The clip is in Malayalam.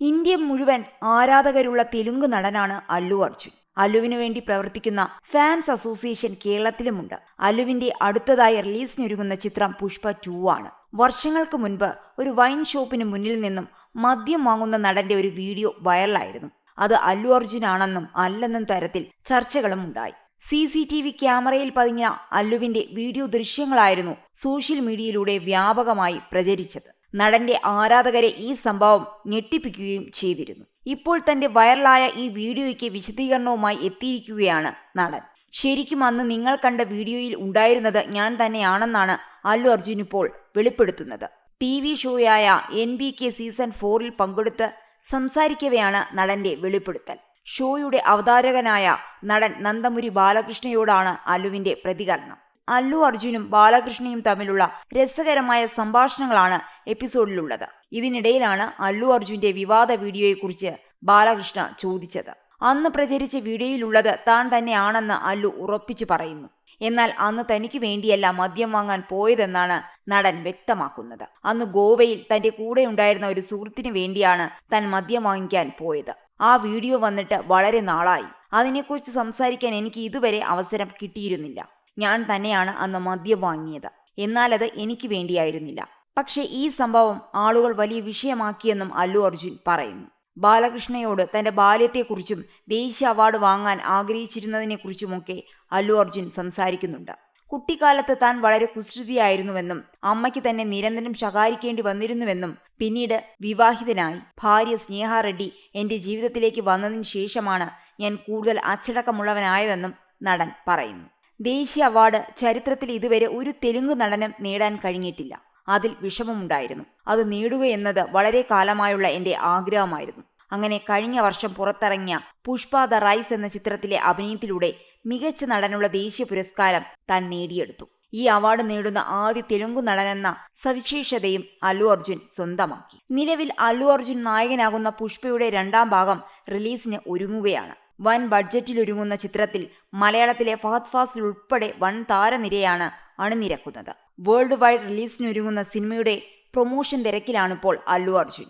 ഇന്ത്യ മുഴുവൻ ആരാധകരുള്ള തെലുങ്ക് നടനാണ് അല്ലു അർജുൻ. അല്ലുവിനു വേണ്ടി പ്രവർത്തിക്കുന്ന ഫാൻസ് അസോസിയേഷൻ കേരളത്തിലുമുണ്ട്. അല്ലുവിന്റെ അടുത്തതായി റിലീസിനൊരുങ്ങുന്ന ചിത്രം പുഷ്പ ടു ആണ്. വർഷങ്ങൾക്ക് മുൻപ് ഒരു വൈൻ ഷോപ്പിന് മുന്നിൽ നിന്നും മദ്യം വാങ്ങുന്ന നടന്റെ ഒരു വീഡിയോ വൈറലായിരുന്നു. അത് അല്ലു അർജുനാണെന്നും അല്ലെന്നും തരത്തിൽ ചർച്ചകളും ഉണ്ടായി. സി സി ടി വി ക്യാമറയിൽ പതിഞ്ഞ അല്ലുവിന്റെ വീഡിയോ ദൃശ്യങ്ങളായിരുന്നു സോഷ്യൽ മീഡിയയിലൂടെ വ്യാപകമായി പ്രചരിച്ചത്. നടന്റെ ആരാധകരെ ഈ സംഭവം ഞെട്ടിപ്പിക്കുകയും ചെയ്തിരുന്നു. ഇപ്പോൾ തന്റെ വൈറലായ ഈ വീഡിയോയ്ക്ക് വിശദീകരണവുമായി എത്തിയിരിക്കുകയാണ് നടൻ. ശരിക്കും അന്ന് നിങ്ങൾ കണ്ട വീഡിയോയിൽ ഉണ്ടായിരുന്നത് ഞാൻ തന്നെയാണെന്നാണ് അല്ലു അർജുൻ ഇപ്പോൾ വെളിപ്പെടുത്തുന്നത്. ടി വി ഷോയായ എൻ ബി കെ സീസൺ ഫോറിൽ പങ്കെടുത്ത് സംസാരിക്കവെയാണ് നടന്റെ വെളിപ്പെടുത്തൽ. ഷോയുടെ അവതാരകനായ നടൻ നന്ദമുരി ബാലകൃഷ്ണയോടാണ് അലുവിന്റെ പ്രതികരണം. അല്ലു അർജുനും ബാലകൃഷ്ണയും തമ്മിലുള്ള രസകരമായ സംഭാഷണങ്ങളാണ് എപ്പിസോഡിലുള്ളത്. ഇതിനിടയിലാണ് അല്ലു അർജുന്റെ വിവാദ വീഡിയോയെക്കുറിച്ച് ബാലകൃഷ്ണ ചോദിച്ചത്. അന്ന് പ്രചരിച്ച വീഡിയോയിലുള്ളത് താൻ തന്നെയാണെന്ന് അല്ലു ഉറപ്പിച്ചു പറയുന്നു. എന്നാൽ അന്ന് തനിക്ക് വേണ്ടിയല്ല മദ്യം വാങ്ങാൻ പോയതെന്നാണ് നടൻ വ്യക്തമാക്കുന്നത്. അന്ന് ഗോവയിൽ തന്റെ കൂടെ ഉണ്ടായിരുന്ന ഒരു സുഹൃത്തിന് വേണ്ടിയാണ് താൻ മദ്യം വാങ്ങിക്കാൻ പോയത്. ആ വീഡിയോ വന്നിട്ട് വളരെ നാളായി. അതിനെക്കുറിച്ച് സംസാരിക്കാൻ എനിക്ക് ഇതുവരെ അവസരം കിട്ടിയിരുന്നില്ല. ഞാൻ തന്നെയാണ് അന്ന് മദ്യം വാങ്ങിയത്. എന്നാൽ അത് എനിക്ക് വേണ്ടിയായിരുന്നില്ല. പക്ഷേ ഈ സംഭവം ആളുകൾ വലിയ വിഷയമാക്കിയെന്നും അല്ലു അർജുൻ പറയുന്നു. ബാലകൃഷ്ണയോട് തന്റെ ബാല്യത്തെക്കുറിച്ചും ദേശീയ അവാർഡ് വാങ്ങാൻ ആഗ്രഹിച്ചിരുന്നതിനെക്കുറിച്ചുമൊക്കെ അല്ലു അർജുൻ സംസാരിക്കുന്നുണ്ട്. കുട്ടിക്കാലത്ത് താൻ വളരെ കുസൃതിയായിരുന്നുവെന്നും അമ്മയ്ക്ക് തന്നെ നിരന്തരം ശകാരിക്കേണ്ടി വന്നിരുന്നുവെന്നും പിന്നീട് വിവാഹിതനായി ഭാര്യ സ്നേഹ റെഡ്ഡി എന്റെ ജീവിതത്തിലേക്ക് വന്നതിന് ശേഷമാണ് ഞാൻ കൂടുതൽ അച്ചടക്കമുള്ളവനായതെന്നും നടൻ പറയുന്നു. ദേശീയ അവാർഡ് ചരിത്രത്തിൽ ഇതുവരെ ഒരു തെലുങ്ക് നടനും നേടാൻ കഴിഞ്ഞിട്ടില്ല. അതിൽ വിഷമമുണ്ടായിരുന്നു. അത് നേടുക നേടുകയെന്നത് വളരെ കാലമായുള്ള എന്റെ ആഗ്രഹമായിരുന്നു. അങ്ങനെ കഴിഞ്ഞ വർഷം പുറത്തിറങ്ങിയ പുഷ്പ ദ റൈസ് എന്ന ചിത്രത്തിലെ അഭിനയത്തിലൂടെ മികച്ച നടനുള്ള ദേശീയ പുരസ്കാരം താൻ നേടിയെടുത്തു. ഈ അവാർഡ് നേടുന്ന ആദ്യ തെലുങ്കു നടനെന്ന സവിശേഷതയും അല്ലു അർജുൻ സ്വന്തമാക്കി. നിലവിൽ അല്ലു അർജുൻ നായകനാകുന്ന പുഷ്പയുടെ രണ്ടാം ഭാഗം റിലീസിന് ഒരുങ്ങുകയാണ്. വൻ ബഡ്ജറ്റിലൊരുങ്ങുന്ന ചിത്രത്തിൽ മലയാളത്തിലെ ഫഹദ് ഫാസിൽ ഉൾപ്പെടെ വൻ താരനിരയാണ് അണിനിരക്കുന്നത്. വേൾഡ് വൈഡ് റിലീസിനൊരുങ്ങുന്ന സിനിമയുടെ പ്രൊമോഷൻ തിരക്കിലാണിപ്പോൾ അല്ലു അർജുൻ.